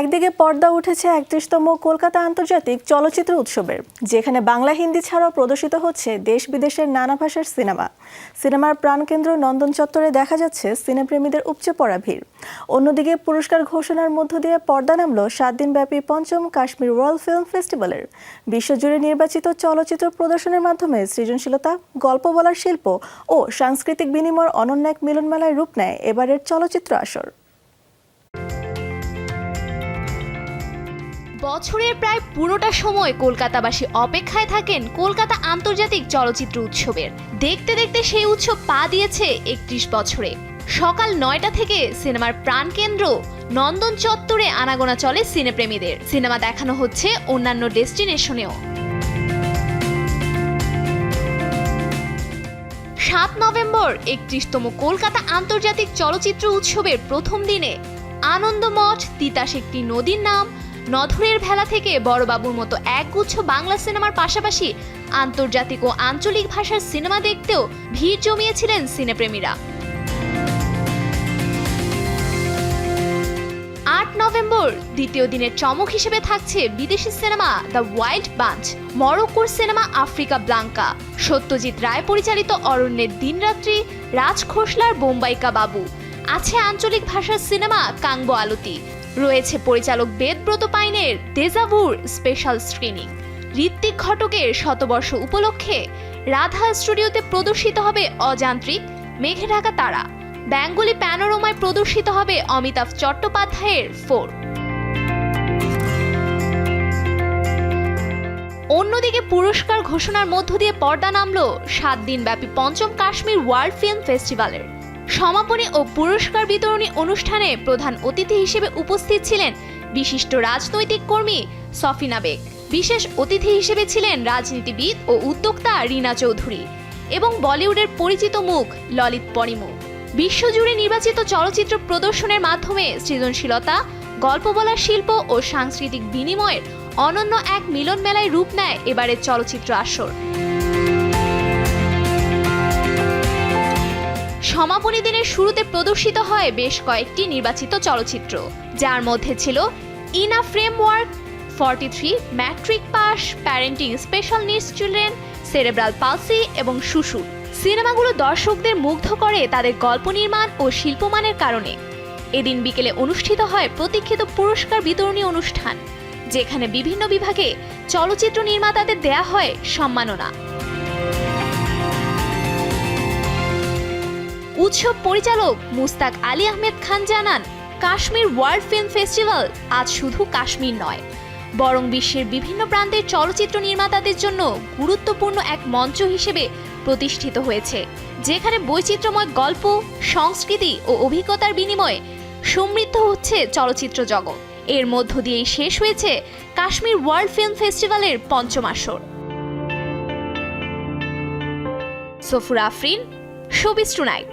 একদিকে পর্দা উঠেছে একত্রিশতম কলকাতা আন্তর্জাতিক চলচ্চিত্র উৎসবের, যেখানে বাংলা, হিন্দি ছাড়াও প্রদর্শিত হচ্ছে দেশ বিদেশের নানা ভাষার সিনেমা। সিনেমার প্রাণকেন্দ্র নন্দন চত্বরে দেখা যাচ্ছে সিনেপ্রেমীদের উপচে পড়া ভিড়। অন্যদিকে পুরস্কার ঘোষণার মধ্য দিয়ে পর্দা নামল সাত দিনব্যাপী পঞ্চম কাশ্মীর ওয়ার্ল্ড ফিল্ম ফেস্টিভ্যালের। বিশ্বজুড়ে নির্বাচিত চলচ্চিত্র প্রদর্শনের মাধ্যমে সৃজনশীলতা, গল্প বলার শিল্প ও সাংস্কৃতিক বিনিময়ের অনন্য এক মিলনমেলায় রূপ নেয় এবারের চলচ্চিত্র আসর। বছরের প্রায় পুরোটা সময় কলকাতাবাসী অপেক্ষায় থাকেন কলকাতা আন্তর্জাতিক চলচ্চিত্র উৎসবের। দেখতে দেখতে সেই উৎসব পা দিয়েছে একত্রিশ বছরে। সকাল নয়টা থেকে সিনেমার প্রাণকেন্দ্র নন্দন চত্বরে আনাগোনা চলে সিনেপ্রেমীদের। সিনেমা দেখানো হচ্ছে অন্যান্য ডেস্টিনেশনেও। সাত নভেম্বর, একত্রিশতম কলকাতা আন্তর্জাতিক চলচ্চিত্র উৎসবের প্রথম দিনে আনন্দমঠ তিতাস একটি নদীর নাম নধরের ভেলা থেকে বড়বাবুর মতো একগুচ্ছ বাংলা সিনেমার পাশাপাশি আন্তর্জাতিক ও আঞ্চলিক ভাষার সিনেমা দেখতেও ভিড় জমিয়েছিলেন সিনেপ্রেমীরা। আট নভেম্বর, দ্বিতীয় দিনের চমক হিসেবে থাকছে বিদেশি সিনেমা দ্য ওয়াইল্ড বাঞ্চ, মরক্কোর cinema Africa Blanca. Satyajit Ray পরিচালিত অরণ্যের দিনরাত্রি, রাজ খোসলার বোম্বাইকা বাবু। আছে আঞ্চলিক ভাষার সিনেমা কাংবো আলতি। রয়েছে পরিচালক বেদব্রত পাইনের দেজাভুর স্পেশাল স্ক্রিনিং ঋত্বিক ঘটকের শতবর্ষ উপলক্ষে রাধা স্টুডিওতে প্রদর্শিত হবে অযান্ত্রিক মেঘে ঢাকা তারা। বেঙ্গলি প্যানোরোমায় প্রদর্শিত হবে অমিতাভ চট্টোপাধ্যায়ের ফোর। অন্যদিকে পুরস্কার ঘোষণার মধ্য দিয়ে পর্দা নামল সাত দিনব্যাপী পঞ্চম কাশ্মীর ওয়ার্ল্ড ফিল্ম ফেস্টিভ্যালের সমাপনী ও পুরস্কার বিতরণী অনুষ্ঠানে প্রধান অতিথি হিসেবে উপস্থিত ছিলেন বিশিষ্ট রাজনৈতিক কর্মী সফিনা বেগ। বিশেষ অতিথি হিসেবে ছিলেন রাজনীতিবিদ ও উদ্যোক্তা রীনা চৌধুরী এবং বলিউডের পরিচিত মুখ ললিত পরিমুখ বিশ্বজুড়ে নির্বাচিত চলচ্চিত্র প্রদর্শনের মাধ্যমে সৃজনশীলতা, গল্প বলার শিল্প ও সাংস্কৃতিক বিনিময়ের অনন্য এক মিলন মেলায় রূপ নেয় এবারের চলচ্চিত্র আসর। সমাপনী দিনের শুরুতে প্রদর্শিত হয় বেশ কয়েকটি নির্বাচিত চলচ্চিত্র, যার মধ্যে ছিল ইনা framework, forty three matric pass, parenting special needs children, cerebral palsy এবং শুশুর সিনেমাগুলো দর্শকদের মুগ্ধ করে তাদের গল্প নির্মাণ ও শিল্পমানের কারণে। এদিন বিকেলে অনুষ্ঠিত হয় প্রতীক্ষিত পুরস্কার বিতরণী অনুষ্ঠান, যেখানে বিভিন্ন বিভাগে চলচ্চিত্র নির্মাতাদের দেয়া হয় সম্মাননা। উৎসব পরিচালক মুস্তাক আলী আহমেদ খান জানান, কাশ্মীর ওয়ার্ল্ড ফিল্ম ফেস্টিভ্যাল আজ শুধু কাশ্মীর নয়, বরং বিশ্বের বিভিন্ন প্রান্তের চলচ্চিত্র নির্মাতাদের জন্য গুরুত্বপূর্ণ এক মঞ্চ হিসেবে প্রতিষ্ঠিত হয়েছে, যেখানে বৈচিত্র্যময় গল্প, সংস্কৃতি ও অভিজ্ঞতার বিনিময়ে সমৃদ্ধ হচ্ছে চলচ্চিত্র জগৎ। এর মধ্য দিয়েই শেষ হয়েছে কাশ্মীর ওয়ার্ল্ড ফিল্ম ফেস্টিভ্যালের পঞ্চম আসর। Safur Afrin showbiz tonight.